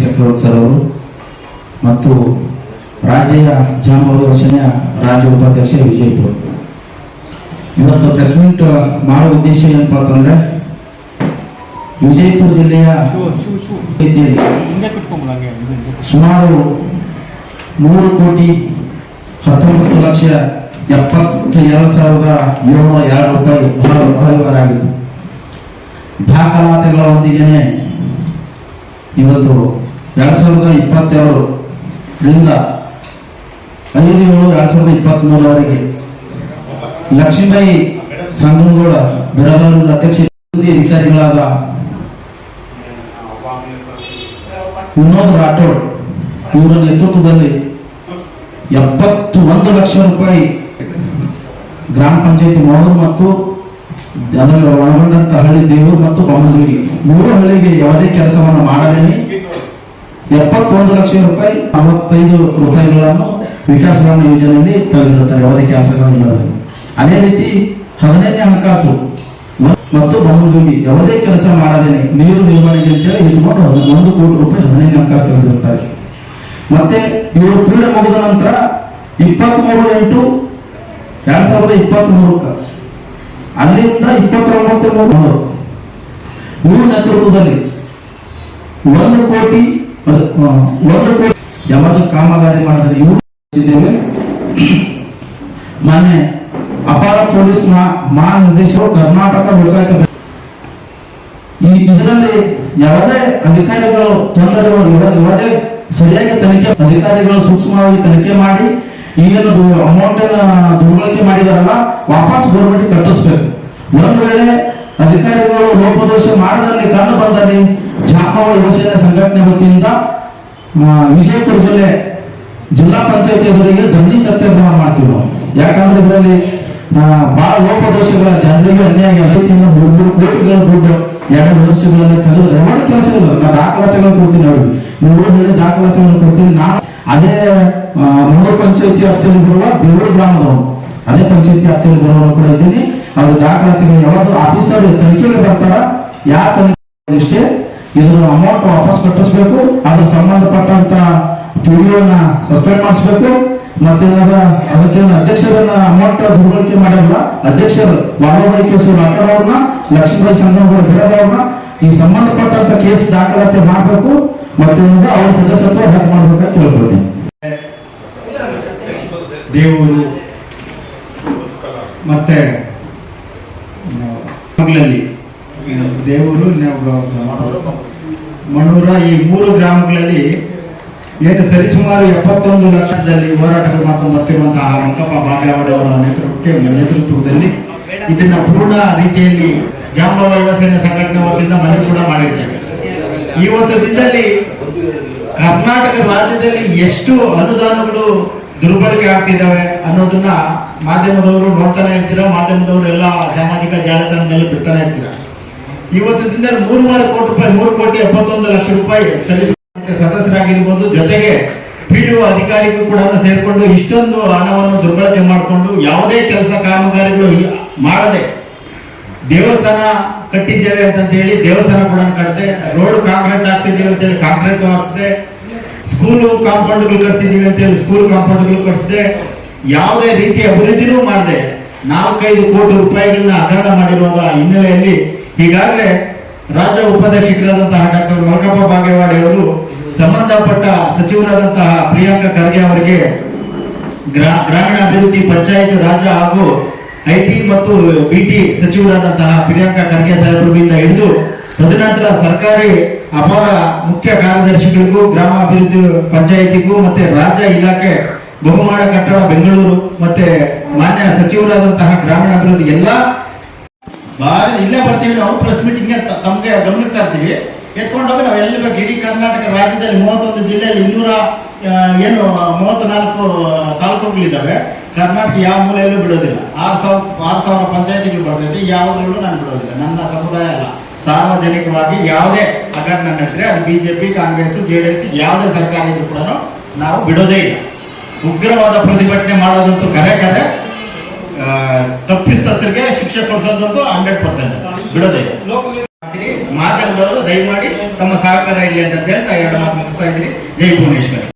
ಚಕ್ರವರ್ತಿ sir ಅವರು ಮತ್ತು ರಾಜ್ಯ ಜಾನುವಾರು ರಕ್ಷಣೆಯ ರಾಜ್ಯ ಉಪಾಧ್ಯಕ್ಷ ವಿಜಯಪುರ ಇವತ್ತು ಪ್ರೆಸ್ ಮೀಟ್ ಮಾಡೋ ಉದ್ದೇಶ ಏನಪ್ಪ ಅಂತಂದ್ರೆ ವಿಜಯಪುರ ಜಿಲ್ಲೆಯ ಸುಮಾರು ಮೂರು ಕೋಟಿ ಹತ್ತೊಂಬತ್ತು ಲಕ್ಷ ಎಪ್ಪತ್ತ ಎರಡು ಸಾವಿರದ ಏಳ್ನೂರ ಎರಡು ರೂಪಾಯಿ ಹೊರ- ಹೊರವ್ಯವಹಾರ ಆಗಿತ್ತು. ದಾಖಲಾತಿಗಳೊಂದಿಗೆ ಇವತ್ತು ಎರಡ್ ಸಾವಿರದ ಇಪ್ಪತ್ತೆರಡರಿಂದ ಐದು ಏಳು ಎರಡ್ ಸಾವಿರದ ಇಪ್ಪತ್ತ್ ಮೂರವರೆಗೆ ಲಕ್ಷ್ಮೀಬಾಯಿ ಸಂಗಮಗೌಡ ಬಿರಾದೂರು ಅಧ್ಯಕ್ಷ ಅಧಿಕಾರಿಗಳಾದ ವಿನೋದ್ ರಾಠೋಡ್ ಇವರ ನೇತೃತ್ವದಲ್ಲಿ ಎಪ್ಪತ್ತು ಒಂದು ಲಕ್ಷ ರೂಪಾಯಿ ಗ್ರಾಮ ಪಂಚಾಯತಿ ಮೋಹರ್ ಮತ್ತು ಅದರಲ್ಲಿ ಒಳಗೊಂಡಂತ ಹಳ್ಳಿ ದೇವರು ಮತ್ತು ಬೊಮ್ಮಜೋಗಿ ಮೂರು ಹಳ್ಳಿಗೆ ಯಾವುದೇ ಕೆಲಸವನ್ನು ಮಾಡದೇನೆ. ಎಪ್ಪತ್ತೊಂದು ಲಕ್ಷ ರೂಪಾಯಿ, ಅರವತ್ತೈದು ರೂಪಾಯಿಗಳನ್ನು ವಿಕಾಸ ಗ್ರಾಮ ಯೋಜನೆಯಲ್ಲಿ ತೆಗೆದಿರುತ್ತಾರೆ, ಯಾವುದೇ ಕೆಲಸಗಳನ್ನು ಅದೇ ರೀತಿ ಹದಿನೈದನೇ ಹಣಕಾಸು ಮತ್ತು ಬೊಮ್ಮಜೋಗಿ ಯಾವುದೇ ಕೆಲಸ ಮಾಡದೇನೆ. ನೀರು ನಿರ್ವಹಣೆಗೆ ಅಂತೇಳಿ ಇಟ್ಕೊಂಡು ಒಂದು ಕೋಟಿ ರೂಪಾಯಿ ಹದಿನೈದು ಹಣಕಾಸು ತಂದಿರುತ್ತಾರೆ ಮತ್ತೆ ಇವರು ಕ್ರೀಡೆ ಮುಗಿದ ನಂತರ ಇಪ್ಪತ್ಮೂರು ಎಂಟು, ಎರಡ್ ಸಾವಿರದ ಇಪ್ಪತ್ತ್ ಮೂರಕ್ಕೆ ಅಲ್ಲಿಂದ ಇಪ್ಪತ್ತೊಂಬತ್ತು ಮೂರು ಮೂರು ನೇತೃತ್ವದಲ್ಲಿ ಒಂದು ಕೋಟಿ ಒಂದು ಕೋಟಿ ಯಾವಾಗ ಕಾಮಗಾರಿ ಮಾಡಿದ್ರೆ. ಇವರು ಮೊನ್ನೆ ಅಪಾರ ಪೊಲೀಸ್ ಮಹಾ ಮಹಾನಿರ್ದೇಶಕರು ಕರ್ನಾಟಕ ಲೋಕಾಯುಕ್ತ ಈ ಇದರಲ್ಲಿ ಯಾವುದೇ ಅಧಿಕಾರಿಗಳು ತೊಂದರೆಗಳು ಯಾವುದೇ ಸರಿಯಾಗಿ ತನಿಖೆ ಅಧಿಕಾರಿಗಳು ಸೂಕ್ಷ್ಮವಾಗಿ ತನಿಖೆ ಮಾಡಿ ಈಗಿನ ಅಮೌಂಟ್ ಮಾಡಿದಾರಲ್ಲ, ವಾಪಸ್ ಗೌರ್ಮೆಂಟ್ ಕಟ್ಟಿಸ್ಬೇಕು. ಒಂದು ವೇಳೆ ಅಧಿಕಾರಿಗಳು ಲೋಪದೋಷ ಮಾಡದಲ್ಲಿ ಕಂಡು ಬಂದಲ್ಲಿ ಜಾಪವ ಯುವಸೇನೆ ಸಂಘಟನೆ ವತಿಯಿಂದ ವಿಜಯಪುರ ಜಿಲ್ಲೆ ಜಿಲ್ಲಾ ಪಂಚಾಯತಿ ಎದುರಿಗೆ ಧರಣಿ ಸತ್ಯಾಗ್ರಹ ಮಾಡ್ತೀವಿ ಯಾಕಂದ್ರೆ ಇದರಲ್ಲಿ ಬಹಳ ಲೋಪದೋಷಗಳ ಜನರಿಗೆ ಅನ್ಯಾಯ ಅತಿಥಿಯಿಂದ ಕೋಟಿಗಳ ದುಡ್ಡು, ಎರಡು ವರ್ಷಗಳಲ್ಲಿ ತೆಗೆದು ಎರಡು ಕೆಲಸಗಳು ನಾ ದಾಖಲಾತಿಗಳನ್ನು ಕೊಡ್ತೀನಿ ಅವ್ರಿಗೆ ನೀವು ಹೇಳಿ ದಾಖಲಾತಿಗಳನ್ನು ಕೊಡ್ತೀನಿ. ನಾನು ಅದೇ ಮೂರು ಪಂಚಾಯತಿ ವ್ಯಾಪ್ತಿಯಲ್ಲಿ ಬರುವ ದೇವರು ಗ್ರಾಮದವರು ಅದೇ ಪಂಚಾಯತಿ ವ್ಯಾಪ್ತಿಯಲ್ಲಿ ಬರೋರು ಕೂಡ ಇದ್ದೀನಿ. ಅವ್ರ ದಾಖಲಾತಿಗಳು ಯಾವುದು ಆಫೀಸರ್ ತನಿಖೆಗೆ ಬರ್ತಾರ. ಯಾವ ತನಿಖೆ ಇಷ್ಟೇ? ಇದ್ರ ಅಮೌಂಟ್ ವಾಪಸ್ ಕಟ್ಟಿಸ್ಬೇಕು. ಅದ್ರ ಸಂಬಂಧಪಟ್ಟಂತ ಪಿಡಿಒನ ಸಸ್ಪೆಂಡ್ ಮಾಡಿಸ್ಬೇಕು. ಮತ್ತೆ ಅದಕ್ಕೆ ಅಧ್ಯಕ್ಷರನ್ನ ಅಮೌಂಟ್ ದುರ್ಬಳಕೆ ಮಾಡ್ಯಾರಲ್ಲ, ಅಧ್ಯಕ್ಷರು ವಾರವಾಯಿ ಕೇಸು ಅವ್ರನ್ನ ಲಕ್ಷ್ಮೀಬಾಯಿ ಸಂಘಗಳು ಬಿಡದವ್ರನ್ನ ಈ ಸಂಬಂಧಪಟ್ಟಂತ ಕೇಸ್ ದಾಖಲಾತಿ ಮಾಡಬೇಕು. ಮತ್ತೆ ಅವರ ಸದಸ್ಯತ್ವ ರದ್ದು ಮಾಡ್ಬೇಕಂತ ಕೇಳ್ಕೊಳ್ತೀನಿ. ದೇವರು ಮತ್ತೆ ಮಗಳಲ್ಲಿ. ದೇವರು ಮಣೂರ, ಈ ಮೂರು ಗ್ರಾಮಗಳಲ್ಲಿ ಏನು ಸರಿಸುಮಾರು ಎಪ್ಪತ್ತೊಂದು ಲಕ್ಷದಲ್ಲಿ ಹೋರಾಟಗಳು ಮಾಡ್ಕೊಂಡು ಬರ್ತಿರುವಂತಹ ರಂಗಪ್ಪ ಬಾಗೇವಾಡಿ ಅವರ ನೇತೃತ್ವಕ್ಕೆ, ನೇತೃತ್ವದಲ್ಲಿ ಇದನ್ನ ಪೂರ್ಣ ರೀತಿಯಲ್ಲಿ ಜಾಂಬವ ಯುವಸೇನೆ ಸಂಘಟನೆ ವತಿಯಿಂದ ಮನವಿ ಕೂಡ ಮಾಡಿದ್ದೇವೆ. ಇವತ್ತು ದಿನದಲ್ಲಿ ಕರ್ನಾಟಕ ರಾಜ್ಯದಲ್ಲಿ ಎಷ್ಟು ಅನುದಾನಗಳು ದುರ್ಬಳಕೆ ಆಗ್ತಿದ್ದಾವೆ ಅನ್ನೋದನ್ನ ಮಾಧ್ಯಮದವರು ನೋಡ್ತಾನೆ ಇರ್ತೀರ? ಮಾಧ್ಯಮದವರು ಎಲ್ಲ ಸಾಮಾಜಿಕ ಜಾಲತಾಣದಲ್ಲಿ ಬಿಡ್ತಾನೆ ಇರ್ತೀರ? ಇವತ್ತು ದಿನದಲ್ಲಿ ಮೂರುವರೆ ಕೋಟಿ ರೂಪಾಯಿ, ಮೂರು ಕೋಟಿ ಎಪ್ಪತ್ತೊಂದು ಲಕ್ಷ ರೂಪಾಯಿ ಸಲ್ಲಿಸುವಂತೆ ಸದಸ್ಯರಾಗಿರ್ಬೋದು. ಜೊತೆಗೆ ಪಿಡಿಒ ಅಧಿಕಾರಿಗೂ ಕೂಡ ಸೇರಿಕೊಂಡು ಇಷ್ಟೊಂದು ಹಣವನ್ನು ದುರ್ಬಳಕೆ ಮಾಡಿಕೊಂಡು ಯಾವುದೇ ಕೆಲಸ ಕಾಮಗಾರಿಗಳು ಮಾಡದೆ ದೇವಸ್ಥಾನ ಕಟ್ಟಿದ್ದೇವೆ ಅಂತ ಹೇಳಿ ದೇವಸ್ಥಾನ ಕೂಡ ಕಟ್ಟದೆ ರೋಡ್ ಕಾಂಕ್ರೀಟ್ ಹಾಕ್ಸಿದ್ದೇವೆ ಅಂತ ಹೇಳಿ ಕಾಂಕ್ರೀಟ್ ಹಾಕ್ಸದೆ. ಸ್ಕೂಲು ಕಾಂಪೌಂಡ್ಗಳು ಕಟ್ಸಿದೀವಿ ಅಂತ ಹೇಳಿ ಸ್ಕೂಲ್ ಕಾಂಪೌಂಡ್ಗಳು ಕಟ್ಸದೆ ಯಾವುದೇ ರೀತಿಯ ಅಭಿವೃದ್ಧಿನೂ ಮಾಡದೆ ನಾಲ್ಕೈದು ಕೋಟಿ ರೂಪಾಯಿಗಳನ್ನ ಹಗರಣ ಮಾಡಿರುವ ಹಿನ್ನೆಲೆಯಲ್ಲಿ ಈಗಾಗಲೇ ರಾಜ್ಯ ಉಪಾಧ್ಯಕ್ಷರಾದಂತಹ ಡಾಕ್ಟರ್ ಮಲ್ಕಪ್ಪ ಬಾಗೇವಾಡಿ ಅವರು ಸಂಬಂಧಪಟ್ಟ ಸಚಿವರಾದಂತಹ ಪ್ರಿಯಾಂಕ ಖರ್ಗೆ ಅವರಿಗೆ ಗ್ರಾ- ಗ್ರಾಮೀಣಾಭಿವೃದ್ಧಿ ಪಂಚಾಯತ್ ರಾಜ್ಯ ಹಾಗೂ ಐಟಿ ಮತ್ತು ಬಿಟಿ ಸಚಿವರಾದಂತಹ ಪ್ರಿಯಾಂಕ ಖರ್ಗೆ ಸಾಹೇಬರಿಂದ ಹಿಡಿದು ತದನಂತರ ಸರ್ಕಾರಿ ಅಪಾರ ಮುಖ್ಯ ಕಾರ್ಯದರ್ಶಿಗಳಿಗೂ, ಗ್ರಾಮಾಭಿವೃದ್ಧಿ ಪಂಚಾಯಿತಿಗೂ, ಮತ್ತೆ ರಾಜ್ಯ ಇಲಾಖೆ, ಬಹುಮಾನ ಕಟ್ಟಡ, ಬೆಂಗಳೂರು, ಮತ್ತೆ ಮಾನ್ಯ ಸಚಿವರಾದಂತಹ ಗ್ರಾಮೀಣಾಭಿವೃದ್ಧಿ, ಎಲ್ಲ ಬಾರಿ ಇಲ್ಲೇ ಬರ್ತೀವಿ ನಾವು ಪ್ರೆಸ್ ಮೀಟಿಂಗ್ ತಮಗೆ ಗಮನಕ್ಕೆ ತರ್ತೀವಿ. ಎತ್ಕೊಂಡೋಗಿ ನಾವು ಎಲ್ಲಿ ಬೇಕು, ಇಡೀ ಕರ್ನಾಟಕ ರಾಜ್ಯದಲ್ಲಿ ಮೂವತ್ತೊಂದು ಜಿಲ್ಲೆಯಲ್ಲಿ ಇನ್ನೂರ ಏನು ಮೂವತ್ತ ನಾಲ್ಕು ತಾಲೂಕುಗಳಿದ್ದಾವೆ. ಕರ್ನಾಟಕ ಯಾವ ಮೂಲೆಯಲ್ಲೂ ಬಿಡೋದಿಲ್ಲ. ಆರು ಸಾವಿರ ಆರು ಸಾವಿರ ಪಂಚಾಯತಿಗಳು ಬರ್ತೈತಿ, ಯಾವುದ್ರಲ್ಲೂ ನಾನು ಬಿಡೋದಿಲ್ಲ. ನನ್ನ ಸಮುದಾಯ ಅಲ್ಲ. ಸಾರ್ವಜನಿಕವಾಗಿ ಯಾವುದೇ ಹಗರಣ ನಡೆದ್ರೆ ಅದು BJP, Congress, J D S ಯಾವುದೇ ಸರ್ಕಾರ ಇದ್ರು ಕೂಡ ನಾವು ಬಿಡೋದೇ ಇಲ್ಲ. ಉಗ್ರವಾದ ಪ್ರತಿಭಟನೆ ಮಾಡೋದಂತೂ ಕರೆ ಕರೆ ತಪ್ಪಿಸ್ತರಿಗೆ ಶಿಕ್ಷೆ ಕೊಡಿಸೋದಂತೂ ಹಂಡ್ರೆಡ್ ಪರ್ಸೆಂಟ್ ಬಿಡೋದೇ ಇಲ್ಲ. ಮಾಧ್ಯಮದವರು ದಯಮಾಡಿ ತಮ್ಮ ಸಹಕಾರ ಇರಲಿ ಅಂತ ಹೇಳ್ತಾ ಎರಡು ಮಾತು ಮುಗಿಸ್ತಾ ಇದ್ದೀನಿ. ಜೈ ಭುವನೇಶ್ವರ್.